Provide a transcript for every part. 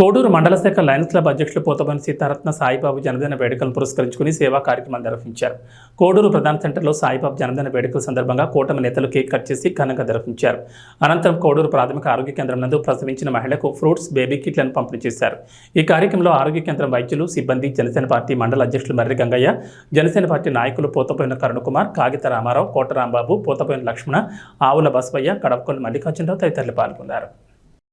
కోడూరు మండల శాఖ Lions club అధ్యక్షులు పోతపని సీతారత్న సాయిబాబు జన్మదిన వేడుకలను పురస్కరించుకుని సేవా కార్యక్రమం నిర్వహించారు. కోడూరు ప్రధాన సెంటర్లో సాయిబాబు జన్మదిన వేడుకల సందర్భంగా కూటమి నేతలు కేక్ కట్ చేసి ఘనంగా నిర్వహించారు. అనంతరం కోడూరు ప్రాథమిక ఆరోగ్య కేంద్రం నందు ప్రసవించిన మహిళకు ఫ్రూట్స్ బేబీ కిట్లను పంపిణీ చేశారు. ఈ కార్యక్రమంలో ఆరోగ్య కేంద్రం వైద్యులు సిబ్బంది జనసేన పార్టీ మండల అధ్యక్షులు మర్రి గంగయ్య జనసేన పార్టీ నాయకులు పోతపోయిన కరుణకుమార్ కాగిత రామారావు కోట రాంబాబు పోతపోయిన లక్ష్మణ ఆవుల బసవయ్య కడపకొండ మల్లికార్జునరావు తదితరులు పాల్గొన్నారు.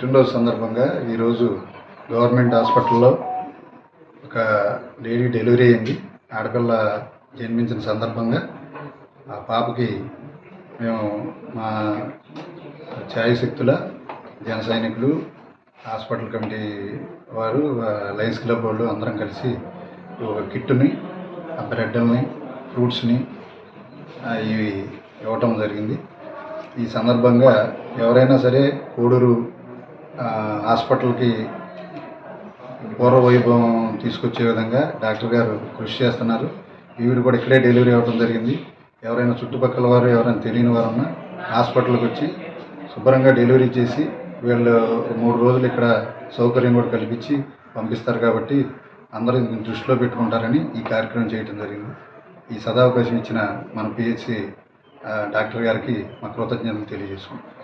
పుట్టినరోజు సందర్భంగా ఈరోజు గవర్నమెంట్ హాస్పిటల్లో ఒక లేడీ డెలివరీ అయింది. ఆడపిల్ల జన్మించిన సందర్భంగా ఆ పాపకి మేము మా ఛాయశక్తుల జన సైనికులు హాస్పిటల్ కమిటీ వారు ఆ, లయన్స్ క్లబ్ వాళ్ళు అందరం కలిసి ఒక కిట్టుని ఆ బ్రెడ్ని ఫ్రూట్స్ని ఇవి ఇవ్వటం జరిగింది. ఈ సందర్భంగా ఎవరైనా సరే కోడూరు హాస్పిటల్కి పూర్వ వైభవం తీసుకొచ్చే విధంగా డాక్టర్ గారు కృషి చేస్తున్నారు. ఈవిడ కూడా ఇక్కడే డెలివరీ అవ్వడం జరిగింది. ఎవరైనా చుట్టుపక్కల వారు ఎవరైనా తెలియని వారు ఉన్నా హాస్పిటల్కి వచ్చి శుభ్రంగా డెలివరీ చేసి వీళ్ళు మూడు రోజులు ఇక్కడ సౌకర్యం కూడా కల్పించి పంపిస్తారు కాబట్టి అందరూ దృష్టిలో పెట్టుకుంటారని ఈ కార్యక్రమం చేయడం జరిగింది. ఈ సదావకాశం ఇచ్చిన మన పిహెచ్సి డాక్టర్ గారికి మా కృతజ్ఞతలు తెలియజేసుకుంటాం